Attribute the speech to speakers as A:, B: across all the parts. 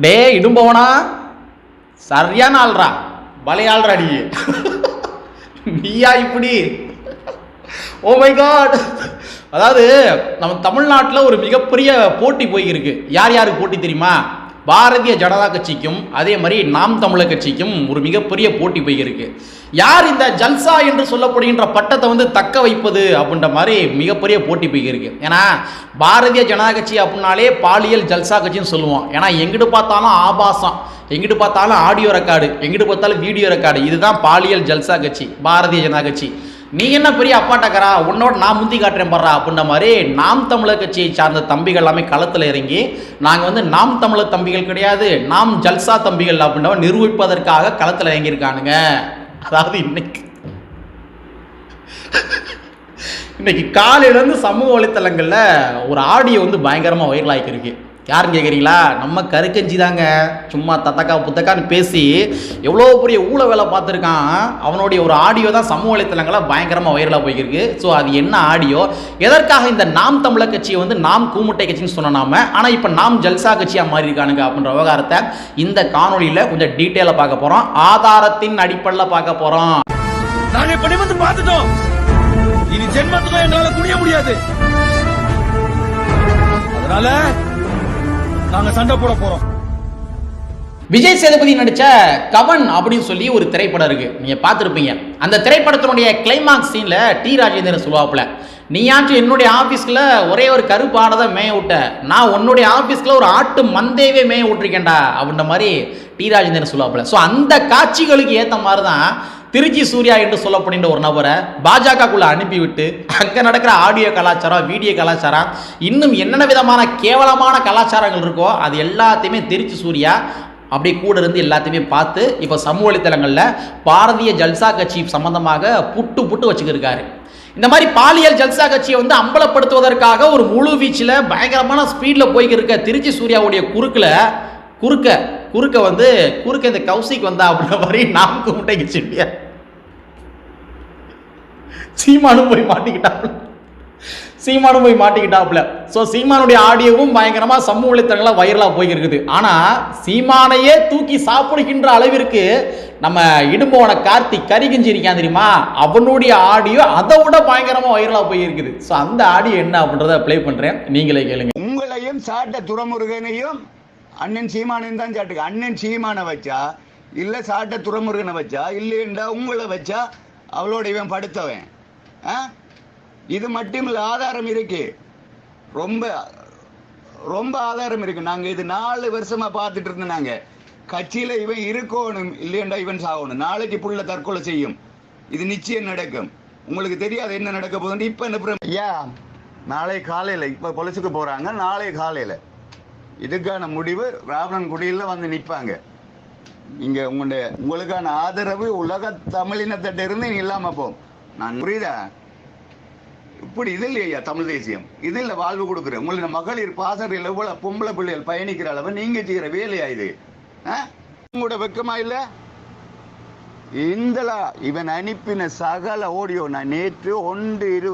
A: டே இடும்பவனா சரியான ஆள்றா பலையாள்றா நீ நீயா இப்படி? ஓ மை காட் அதாவது நம்ம தமிழ்நாட்டில் ஒரு மிகப்பெரிய போட்டி போயிருக்கு. யார் யாருக்கு போட்டி தெரியுமா? பாரதிய ஜனதா கட்சிக்கும் அதே மாதிரி நாம் தமிழர் கட்சிக்கும் ஒரு மிகப்பெரிய போட்டி போயிருக்கு. யார் இந்த ஜல்சா என்று சொல்லப்படுகின்ற பட்டத்தை வந்து தக்க வைப்பது அப்படின்ற மாதிரி மிகப்பெரிய போட்டி போயிருக்கு. ஏன்னா பாரதிய ஜனதா கட்சி அப்படின்னாலே பாலியல் ஜல்சா கட்சின்னு சொல்லுவோம். ஏன்னா எங்கிட்டு பார்த்தாலும் ஆபாசம் எங்கிட்டு பார்த்தாலும் ஆடியோ ரெக்கார்டு எங்கிட்டு பார்த்தாலும் வீடியோ ரெக்கார்டு. இதுதான் பாலியல் ஜல்சா கட்சி பாரதிய ஜனதா கட்சி. நீ என்ன பெரிய அப்பாட்டக்கரா? உன்னோட நான் முந்தி காட்டுறேன் பாடுறா அப்படின்ற மாதிரி நாம் தமிழர் கட்சியை சார்ந்த தம்பிகள் எல்லாமே களத்தில் இறங்கி நாங்கள் வந்து நாம் தமிழர் தம்பிகள் கிடையாது நாம் ஜல்சா தம்பிகள் அப்படின்றவ நிரூபிப்பதற்காக களத்தில் இறங்கியிருக்கானுங்க. அதாவது இன்னைக்கு இன்னைக்கு காலையிலேருந்து சமூக வலைத்தளங்களில் ஒரு ஆடியோ வந்து பயங்கரமாக வைரலாகிருக்கு யாருன்னு கேட்குறீங்களா நம்ம கருக்கஞ்சி தாங்க சும்மா தத்தக்கா புத்தக்கான்னு பேசி எவ்வளோ பெரிய ஊழ வேலை பார்த்துருக்கான். அவனுடைய ஒரு ஆடியோ தான் சமூக வலைத்தளங்களில் பயங்கரமாக வைரலாக போய்க்கிருக்கு ஸோ அது என்ன ஆடியோ எதற்காக இந்த நாம் தமிழர் கட்சியை வந்து நாம் கூமுட்டை கட்சின்னு சொன்ன நாம? ஆனால் இப்போ நாம் ஜல்சா கட்சியாக மாறி இருக்கானுங்க அப்படின்ற விவகாரத்தை இந்த காணொளியில் கொஞ்சம் டீட்டெயிலாக பார்க்க போகிறோம் ஆதாரத்தின் அடிப்படையில் பார்க்க போகிறோம்
B: நாங்கள் இப்ப நிமிர்ந்து பார்த்துட்டோம். இனி ஜென்மத்துக்கும் என்னால் குனிய முடியாது. அதனால நாங்க சண்டை போட போறோம்.
A: விஜய் சேதுபதி நடிச்ச கவன் அப்படின்னு சொல்லி ஒரு திரைப்படம் இருக்கு. நீங்க பார்த்துருப்பீங்க. அந்த திரைப்படத்தினுடைய கிளைமாக்ஸ் சீன்ல டி ராஜேந்திரன் சொல்லுவாப்புல நீயாச்சும் என்னுடைய ஆஃபீஸில் ஒரே ஒரு கருப்பு ஆடை தான் மேய விட்ட நான் உன்னுடைய ஆஃபீஸில் ஒரு ஆட்டு மந்தேவே மேய விட்டுருக்கேன்டா அப்படின்ற மாதிரி டி ராஜேந்திரன் சொல்லுவாப்புல. ஸோ அந்த காட்சிகளுக்கு ஏற்ற மாதிரி தான் திருச்சி சூர்யா என்று சொல்லப்படுகின்ற ஒரு நபரை பாஜகக்குள்ள அனுப்பிவிட்டு அங்கே நடக்கிற ஆடியோ கலாச்சாரம் வீடியோ கலாச்சாரம் இன்னும் என்னென்ன விதமான கேவலமான கலாச்சாரங்கள் இருக்கோ அது எல்லாத்தையுமே திருச்சி சூர்யா அப்படியே கூட இருந்து எல்லாத்தையுமே பார்த்து இப்போ சமூக வலைத்தளங்களில் பாரதிய ஜல்சா கட்சி சம்பந்தமாக புட்டு புட்டு வச்சுக்கிருக்காரு. இந்த மாதிரி பாலியல் ஜல்சா கட்சியை வந்து அம்பலப்படுத்துவதற்காக ஒரு முழு வீச்சில் பயங்கரமான ஸ்பீடில் போய்க்கிருக்க திருச்சி சூர்யாவுடைய குறுக்கில் குறுக்க குறுக்க வந்து குறுக்க இந்த கௌசிக் வந்தா அப்படின்ற மாதிரி நாம் கும்பிட்டைக்கு செட்டியா சீமானும் போய் மாட்டிக்கிட்டாப்புல சீமானும் போய் மாட்டிக்கிட்டாப்புல ஸோ சீமானுடைய ஆடியோவும் பயங்கரமா சமூக வலைத்தளங்களில் வைரலாக போயிருக்குது. ஆனால் சீமானையே தூக்கி சாப்பிடுகின்ற அளவிற்கு நம்ம இடும்போன கார்த்திக் கருகிஞ்சிருக்கான் தெரியுமா? அவனுடைய ஆடியோ அதை விட பயங்கரமாக வைரலாக போயிருக்குது. ஸோ அந்த ஆடியோ என்ன அப்படின்றத ப்ளே பண்ணுறேன் நீங்களே கேளுங்க.
C: உங்களையும் சாட்ட துறமுருகனையும் அண்ணன் சீமானையும் தான் சாட்டுக்கு அண்ணன் சீமானை வச்சா இல்ல சாட்ட துறமுருகனை வச்சா இல்லைண்டா உங்களை வச்சா அவளோட இவன் படுத்தவன். இது மட்டும் இல்லை ஆதாரம் இருக்கு. ரொம்ப ரொம்ப ஆதாரம் இருக்கு. நாங்க இது நாலு வருஷமா பார்த்துட்டு இருந்தோம் நாங்க. கட்சியில இவன் இருக்கணும் இல்லையண்டா இவன் சாகணும். நாளைக்கு புள்ள தற்கொலை செய்யும். இது நிச்சயம் நடக்கும். உங்களுக்கு தெரியாது என்ன நடக்க போகுதுன்னு இப்ப என்ன ஐயா நாளை காலையில இப்ப பொலிசுக்கு போறாங்க. நாளை காலையில. இதுக்கான முடிவு ராவணன் குடியில வந்து நிற்பாங்க இங்கே உங்களுடைய உங்களுக்கான ஆதரவு உலக தமிழினத்திட்ட இருந்து இல்லாமல் இல்லாம போகும். நான் புரியுதா? இப்படி இது இல்லையா தமிழ் தேசியம். இது இல்ல வாழ்வு கொடுக்குறேன் உங்களுடைய மகளிர் பாசறையில் எவ்வளவு பொம்பளை பிள்ளைகள் பயணிக்கிற அளவு நீங்க செய்யற வேலையா இது? உங்களோட வெக்கமா இல்ல? இந்தலா இவன் அனுப்பின சகல ஓடியோ நான் நேற்று ஒன்று இரு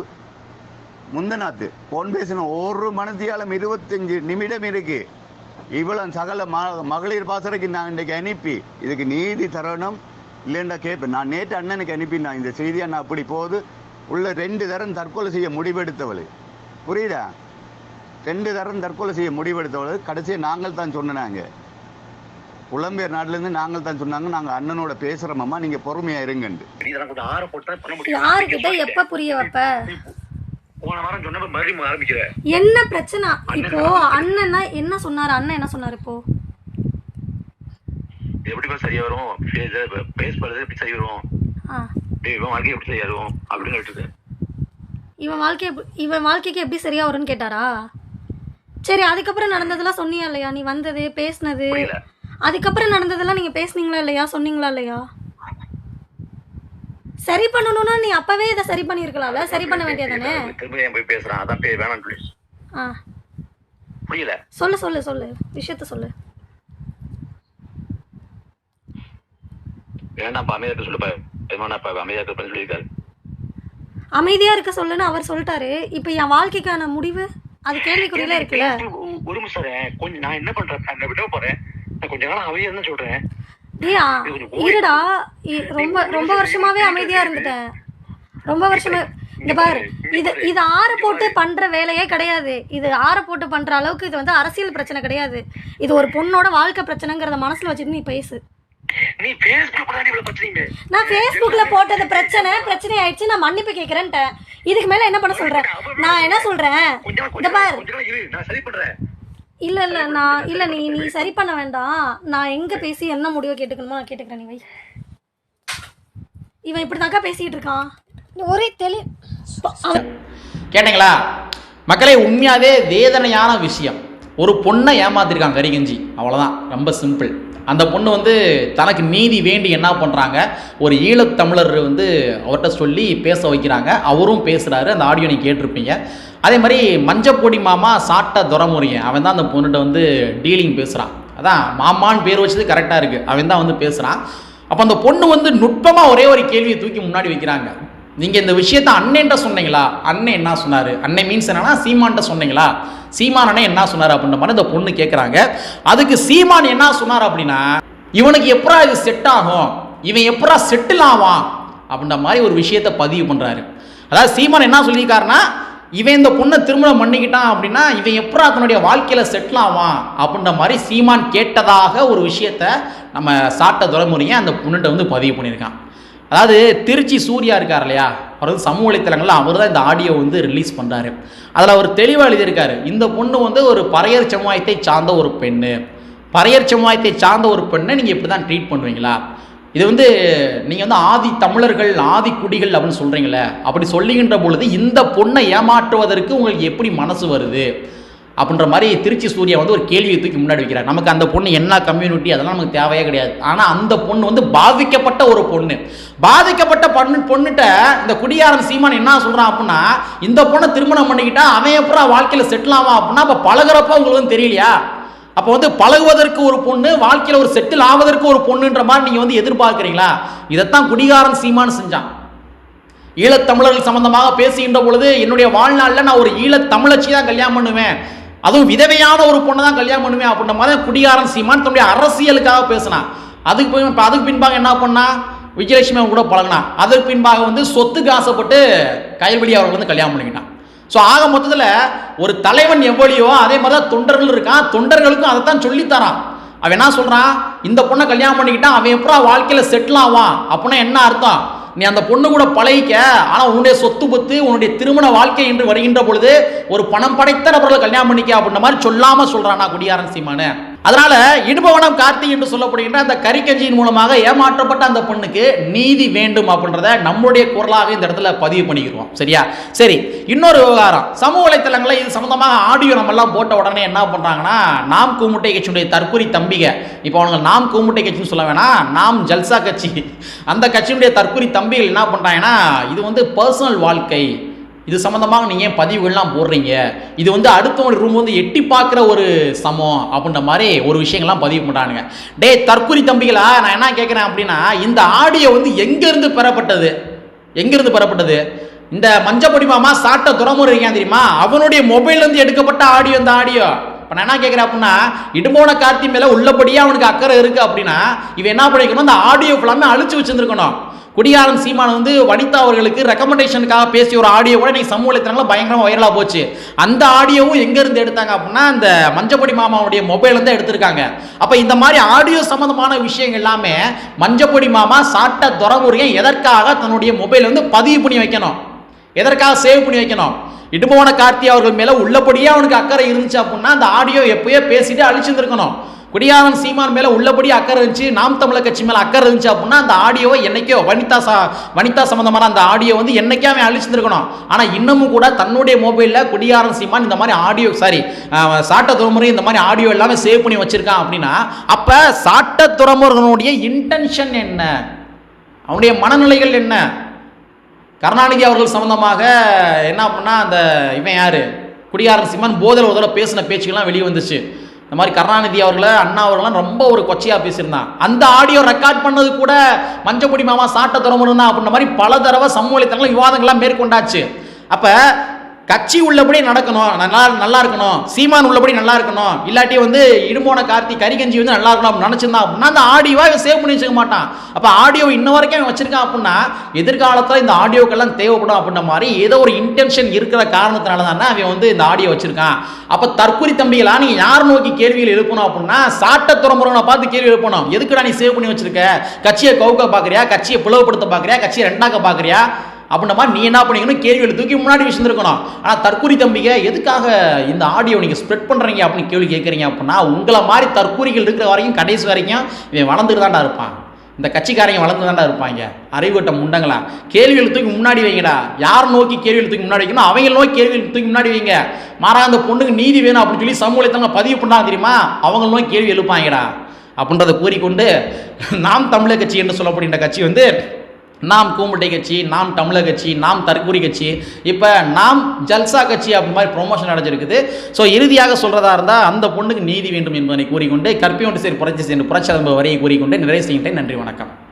C: முந்தநாத்து போன் பேசின ஒரு மனதியாலம் இருபத்தஞ்சு நிமிடம் இருக்கு. இவ்வளவு சகல மகளிர் பாசறைக்கு நான் இன்றைக்கு அனுப்பி இதுக்கு நீதி தரணும். இல்லைண்டா கேட்பேன் நான் நேற்று அண்ணனுக்கு அனுப்பினேன். இந்த செய்தியா நான் அப்படி போகுது உள்ள ரெண்டு தரம் தற்கொலை செய்ய முடிவெடுத்தவள். புரியுதா? ரெண்டு தரம் தற்கொலை செய்ய முடிவெடுத்தவள். கடைசியை நாங்கள் தான் சொன்னாங்க புலம்பெயர் நாட்டுல இருந்து நாங்கள் தான் சொன்னாங்க. நாங்க அண்ணனோட பேசுறோமம்மா நீங்க பொறுமையா இருங்கண்டு.
D: யாருக்கிட்ட எப்ப புரிய வைப்ப?
E: போன வாரம் சொன்னப்ப மறுபடியும் ஆரம்பிக்கிற.
D: என்ன பிரச்சனை? இப்போ அண்ணன்னா என்ன சொன்னாரு? அண்ணன் என்ன சொன்னாரு இப்போ?
E: எப்படி சரியா வரும்? பேஸ் பண்றது எப்படி சரி வரும்? இவன் வாழ்க்கை எப்படி சரியா வரும் அப்படின்னு கேட்டுது
D: இவன் வாழ்க்கை இவன் வாழ்க்கைக்கு எப்படி சரியா வரும்னு கேட்டாரா? சரி அதுக்கப்புறம் நடந்ததெல்லாம் சொன்னியா இல்லையா? நீ வந்தது பேசுனது. அதுக்கப்புறம் நடந்ததெல்லாம் நீங்க பேசுனீங்களா இல்லையா? சொன்னீங்களா இல்லையா? சரி பண்ணணும்னா நீ அப்பவே இதை சரி பண்ணியிருக்கலாம்ல. சரி பண்ண வேண்டியதானே
E: திரும்ப போய் பேசுறான். அதான் பே வேணாம் புரியல.
D: சொல்லு சொல்லு சொல்லு. விஷயத்த சொல்லு.
E: வேணாம் அமைதியா இருக்க சொல்லுப்பா எதுமாப்பா அமைதியா இருக்க சொல்லியிருக்காரு.
D: அமைதியா இருக்க சொல்லுன்னு அவர் சொல்லிட்டாரு. இப்போ என் வாழ்க்கைக்கான முடிவு? அது கேள்விக்குறியில இருக்குல்ல?
E: ஒரு நிமிஷம். கொஞ்சம் நான் என்ன பண்றேன்? நான் விட போறேன். நான் கொஞ்ச நாள் அவையே என்ன சொல்றேன்.
D: டேய் இருடா. இ- ரொம்ப ரொம்ப வருஷமாவே அமைதியா இருந்துட்டேன். ரொம்ப வருஷமா இந்த பாரு. இது இது ஆற போட்டு பண்ற வேலையே கிடையாது. இது ஆற போட்டு பண்ற அளவுக்கு இது வந்து அரசியல் பிரச்சனை கிடையாது. இது ஒரு பொண்ணோட வாழ்க்கை பிரச்சனைங்கிறத மனசுல வச்சுட்டு நீ பேசு.
E: நீ பேஸ்புக் தான் இவ்வளவு பிரச்சனைங்க
D: நான் ஃபேஸ்புக்ல போட்டது பிரச்சனை பிரச்சனை ஆயிடுச்சு நான் மன்னிப்பு கேக்குறேன்ட்டேன். இதுக்கு மேல என்ன பண்ண சொல்றேன் நான் என்ன சொல்றேன்? இந்த பாரு. இல்ல இல்ல நான் இல்ல நீ நீ சரி பண்ண வேண்டாம். நான் எங்க பேசி என்ன முடிவோ கேட்டுக்கணுமோ நான் கேட்டுக்கிறேன் நீ வை. இவன் இப்படிதாக்கா பேசிட்டு இருக்கான். ஒரே தெளி
A: கேட்டீங்களா? மக்களே உண்மையாவே வேதனையான விஷயம். ஒரு பொண்ணை ஏமாத்திருக்காங்க கரிகஞ்சி. அவ்வளோதான் ரொம்ப சிம்பிள் அந்த பொண்ணு வந்து தனக்கு நீதி வேண்டி என்ன பண்ணுறாங்க ஒரு ஈழத்தமிழர் வந்து அவர்கிட்ட சொல்லி பேச வைக்கிறாங்க. அவரும் பேசுகிறாரு அந்த ஆடியோ நீங்கள் கேட்டிருப்பீங்க. அதே மாதிரி மஞ்சப்பொடி மாமா சாட்ட துறமுறையன் அவன் தான் அந்த பொண்ணுகிட்ட வந்து டீலிங் பேசுகிறான் அதான் மாமான்னு பேர் வச்சது கரெக்டாக இருக்குது அவன் தான் வந்து பேசுகிறான் அப்போ அந்த பொண்ணு வந்து நுட்பமாக ஒரே ஒரு கேள்வியை தூக்கி முன்னாடி வைக்கிறாங்க. நீங்கள் இந்த விஷயத்த அண்ணன்ட்ட சொன்னீங்களா? அண்ணன் என்ன சொன்னார்? அண்ணன் மீன்ஸ் என்னன்னா சீமான்ட்ட சொன்னீங்களா? சீமான் அண்ணன் என்ன சொன்னார் அப்படின்ற மாதிரி இந்த பொண்ணு கேட்குறாங்க அதுக்கு சீமான் என்ன சொன்னார் அப்படின்னா இவனுக்கு எப்படா இது செட் ஆகும்? இவன் எப்படா செட்டில் ஆவான்? அப்படின்ற மாதிரி ஒரு விஷயத்த பதிவு பண்ணுறாரு அதாவது சீமான் என்ன சொல்லியிருக்காருன்னா இவன் இந்த பொண்ணை திருமணம் பண்ணிக்கிட்டான் அப்படின்னா இவன் எப்படா தன்னுடைய வாழ்க்கையில் செட்டில் ஆவான்? அப்படின்ற மாதிரி சீமான் கேட்டதாக ஒரு விஷயத்த நம்ம சாட்ட துறைமுறையை அந்த பொண்ணுகிட்ட வந்து பதிவு பண்ணியிருக்கான். அதாவது திருச்சி சூர்யா இருக்கார் இல்லையா? அவர் வந்து சமூக வலைத்தளங்களில் அவர் தான் இந்த ஆடியோ வந்து ரிலீஸ் பண்ணுறாரு அதில் அவர் தெளிவாக எழுதியிருக்காரு. இந்த பொண்ணு வந்து ஒரு பறையர் சமுதாயத்தை சார்ந்த ஒரு பெண்ணு. பறையர் சமுதாயத்தை சார்ந்த ஒரு பெண்ணை நீங்கள் இப்படி தான் ட்ரீட் பண்ணுவீங்களா? இது வந்து நீங்கள் வந்து ஆதி தமிழர்கள் ஆதி குடிகள் அப்படின்னு சொல்கிறீங்களே அப்படி சொல்லுகின்ற பொழுது இந்த பொண்ணை ஏமாற்றுவதற்கு உங்களுக்கு எப்படி மனசு வருது? அப்படின்ற மாதிரி திருச்சி சூர்யா வந்து ஒரு கேள்வியை தூக்கி முன்னாடி வைக்கிறார். நமக்கு அந்த பொண்ணு என்ன கம்யூனிட்டி அதெல்லாம் நமக்கு தேவையே கிடையாது. ஆனால் அந்த பொண்ணு வந்து பாதிக்கப்பட்ட ஒரு பொண்ணு. பாதிக்கப்பட்ட பொண்ணு பொண்ணுகிட்ட இந்த குடியாரன் சீமான் என்ன சொல்கிறான் அப்படின்னா இந்த பொண்ணை திருமணம் பண்ணிக்கிட்டா அவன் அப்புறம் வாழ்க்கையில் செட்டில் ஆவான் அப்படின்னா அப்போ பழகிறப்ப உங்களுக்கு வந்து தெரியலையா? அப்போ வந்து பழகுவதற்கு ஒரு பொண்ணு வாழ்க்கையில் ஒரு செட்டில் ஆவதற்கு ஒரு பொண்ணுன்ற மாதிரி நீங்கள் வந்து எதிர்பார்க்குறீங்களா? இதைத்தான் குடிகாரன் சீமான் செஞ்சான். ஈழத்தமிழர்கள் சம்பந்தமாக பேசுகின்ற பொழுது என்னுடைய வாழ்நாளில் நான் ஒரு ஈழத்தமிழச்சி தான் கல்யாணம் பண்ணுவேன். அதுவும் விதவையான ஒரு பொண்ணை தான் கல்யாணம் பண்ணுவேன் அப்படின்ற மாதிரி குடியாரன் குடிகாரன் சீமான் தன்னுடைய அரசியலுக்காக பேசினான் அதுக்கு போய் இப்போ அதுக்கு பின்பாக என்ன பண்ணா? விஜயலட்சுமி அவங்க கூட பழகினான் அதற்கு பின்பாக வந்து சொத்துக்கு ஆசைப்பட்டு கைவெளி அவர்கள் வந்து கல்யாணம் பண்ணிக்கிட்டான். ஸோ ஆக மொத்தத்தில் ஒரு தலைவன் எவ்வளியோ அதே மாதிரி தான் தொண்டர்கள் இருக்கான். தொண்டர்களுக்கும் அதை தான் சொல்லித்தரான். அவன் என்ன சொல்கிறான் இந்த பொண்ணை கல்யாணம் பண்ணிக்கிட்டான். அவன் எப்படா வாழ்க்கையில் செட்டில் ஆவான்? அப்படின்னா என்ன அர்த்தம்? நீ அந்த பொண்ணு கூட பழகிக்க. ஆனால் உன்னுடைய சொத்து பத்து உன்னுடைய திருமண வாழ்க்கை என்று வருகின்ற பொழுது ஒரு பணம் படைத்த நபர்களை கல்யாணம் பண்ணிக்க அப்படின்ற மாதிரி சொல்லாமல் சொல்கிறானா குடியாரன் சீமானு. அதனால இடுபவனம் கார்த்தி என்று சொல்லப்படுகின்ற அந்த கறிக்கஞ்சியின் மூலமாக ஏமாற்றப்பட்ட அந்த பொண்ணுக்கு நீதி வேண்டும் அப்படின்றத நம்முடைய குரலாக இந்த இடத்துல பதிவு பண்ணிக்கிறோம். சரியா? சரி இன்னொரு விவகாரம். சமூக வலைத்தளங்களில் இது சம்பந்தமாக ஆடியோ நம்ம எல்லாம் போட்ட உடனே என்ன பண்றாங்கன்னா நாம் கூமுட்டை கட்சியுடைய தற்கொலை தம்பிக இப்போ அவங்க நாம் கூமுட்டை கட்சின்னு சொல்ல வேணாம் நாம் ஜல்சா கட்சி. அந்த கட்சியினுடைய தற்கொலை தம்பிகள் என்ன பண்றாங்கன்னா இது வந்து பர்சனல் வாழ்க்கை. இது சம்மந்தமாக நீங்கள் ஏன் பதிவுகள்லாம் போடுறீங்க? இது வந்து அடுத்தவங்க ரூம் வந்து எட்டி பார்க்குற ஒரு சமம் அப்படின்ற மாதிரி ஒரு விஷயங்கள்லாம் பதிவு பண்ணுறானுங்க டே தற்கொலை தம்பிகளா நான் என்ன கேட்குறேன் அப்படின்னா இந்த ஆடியோ வந்து எங்கேருந்து பெறப்பட்டது? எங்கேருந்து பெறப்பட்டது? இந்த மஞ்சப்பொடி மாமா சாட்ட துறமுறை இருக்கான் தெரியுமா? அவனுடைய மொபைல்லேருந்து எடுக்கப்பட்ட ஆடியோ இந்த ஆடியோ இப்போ நான் என்ன கேட்குறேன் அப்படின்னா இடுமோன கார்த்தி மேலே உள்ளபடியாக அவனுக்கு அக்கறை இருக்குது அப்படின்னா இவன் என்ன பண்ணிக்கணும்? அந்த ஆடியோ ஃபுல்லாமே அழிச்சு வச்சிருந்துருக்கணும். குடியாரம் சீமான் வந்து வனிதா அவர்களுக்கு ரெக்கமெண்டேஷனுக்காக பேசிய ஒரு ஆடியோ கூட இன்னைக்கு சமூக வலைத்தளங்களில் பயங்கரமாக வைரலாக போச்சு. அந்த ஆடியோவும் எங்கேருந்து எடுத்தாங்க அப்படின்னா அந்த மஞ்சப்பொடி மாமாவுடைய மொபைல்லேருந்து எடுத்திருக்காங்க. அப்போ இந்த மாதிரி ஆடியோ சம்மந்தமான விஷயங்கள் எல்லாமே மஞ்சப்பொடி மாமா சாட்ட துறமுறையை எதற்காக தன்னுடைய மொபைல் வந்து பதிவு பண்ணி வைக்கணும்? எதற்காக சேவ் பண்ணி வைக்கணும்? இடுபவன கார்த்தி அவர்கள் மேலே உள்ளபடியே அவனுக்கு அக்கறை இருந்துச்சு அப்படின்னா அந்த ஆடியோ எப்பயோ பேசிட்டு அழிச்சிருந்துருக்கணும். குடியாரன் சீமான் மேலே உள்ளபடி அக்கறை இருந்துச்சு நாம் தமிழர் கட்சி மேலே அக்கறை இருந்துச்சு அப்படின்னா அந்த ஆடியோவை என்னைக்கோ வனிதா சா வனிதா சம்மந்தமான அந்த ஆடியோ வந்து என்னைக்கே அவன் அழிச்சிருக்கணும் ஆனால் இன்னமும் கூட தன்னுடைய மொபைலில் குடியாரன் சீமான் இந்த மாதிரி ஆடியோ சாரி சாட்ட துறைமுறை இந்த மாதிரி ஆடியோ எல்லாமே சேவ் பண்ணி வச்சுருக்கான் அப்படின்னா அப்போ சாட்ட துறைமுறையினுடைய இன்டென்ஷன் என்ன? அவனுடைய மனநிலைகள் என்ன? கருணாநிதி அவர்கள் சம்மந்தமாக என்ன அப்படின்னா அந்த இவன் யார்? குடியாரன் சிம்மன் போதல் ஒரு தடவை பேசின பேச்சுக்கெல்லாம் வெளியே வந்துச்சு. இந்த மாதிரி கருணாநிதி அவர்களை அண்ணா அவர்கள்லாம் ரொம்ப ஒரு கொச்சையாக பேசியிருந்தான். அந்த ஆடியோ ரெக்கார்ட் பண்ணது கூட மஞ்சப்பொடி மாமா சாட்ட திறமுன்னா அப்படின்ற மாதிரி பல தடவை சமூக வலைத்தளங்கள் விவாதங்கள்லாம் மேற்கொண்டாச்சு. அப்போ கட்சி உள்ளபடி நடக்கணும். நல்லா நல்லா இருக்கணும் சீமான் உள்ளபடி நல்லா இருக்கணும் இல்லாட்டி வந்து இடுமோன கார்த்தி கரிகஞ்சி வந்து நல்லா இருக்கணும் அப்படின்னு நினச்சிருந்தான் அப்படின்னா அந்த ஆடியோவை இவன் சேவ் பண்ணி வச்சுக்க மாட்டான். அப்போ ஆடியோ இன்ன வரைக்கும் அவன் வச்சிருக்கான் அப்படின்னா எதிர்காலத்தில் இந்த ஆடியோக்கெல்லாம் தேவைப்படும் அப்படின்ற மாதிரி ஏதோ ஒரு இன்டென்ஷன் இருக்கிற காரணத்தினால தானே அவன் வந்து இந்த ஆடியோ வச்சிருக்கான். அப்போ தற்கொலை தம்பிகளா நீ யார் நோக்கி கேள்விகள் எழுப்பணும் அப்படின்னா சாட்ட துறமுறவனை பார்த்து கேள்வி எழுப்பணும். எதுக்குடா நீ சேவ் பண்ணி வச்சிருக்க? கட்சியை கவுக்க பார்க்குறியா கட்சியை பிளவுபடுத்த பார்க்குறியா கட்சியை ரெண்டாக்க பார்க்குறியா அப்படின்ற மாதிரி நீ என்ன பண்ணிக்கணும்? கேள்விகளை தூக்கி முன்னாடி வச்சிருந்துருக்கணும். ஆனால் தற்கூரி தம்பிங்க எதுக்காக இந்த ஆடியோ நீங்கள் ஸ்ப்ரெட் பண்ணுறீங்க அப்படின்னு கேள்வி கேட்குறீங்க அப்படின்னா உங்களை மாதிரி தற்கூரிகள் இருக்கிற வரைக்கும் கடைசி வரைக்கும் இவன் வளர்ந்துட்டு தான்டா இருப்பான். இந்த கட்சிக்காரங்க வளர்ந்து தான்டா இருப்பாங்க. அறிவுட்ட முண்டங்களா. கேள்விகள் தூக்கி முன்னாடி வைங்கடா. யார் நோக்கி கேள்விகள் தூக்கி முன்னாடி வைக்கணும்? அவங்க நோக்கி கேள்விகள் தூக்கி முன்னாடி வைங்க. மாறா அந்த பொண்ணுக்கு நீதி வேணும் அப்படின்னு சொல்லி சமூகத்தை பதிவு பண்ணாங்க தெரியுமா? அவங்க நோக்கி கேள்வி எழுப்பாங்கடா. அப்படின்றத கூறிக்கொண்டு நாம் தமிழர் கட்சி என்று சொல்லப்படுகின்ற கட்சி வந்து நாம் கூமுட்டை கட்சி நாம் தமிழர் கட்சி நாம் தற்கூரி கட்சி. இப்போ நாம் ஜல்சா கட்சி அப்படி மாதிரி ப்ரொமோஷன் அடைஞ்சிருக்குது ஸோ இறுதியாக சொல்கிறதா இருந்தால் அந்த பொண்ணுக்கு நீதி வேண்டும் என்பதனை கூறிக்கொண்டு கற்பியொன்று சேர் புரட்சி சேர்ந்து புரட்சி வரையை கூறிக்கொண்டு நிறைவு செய்கின்றேன். நன்றி வணக்கம்.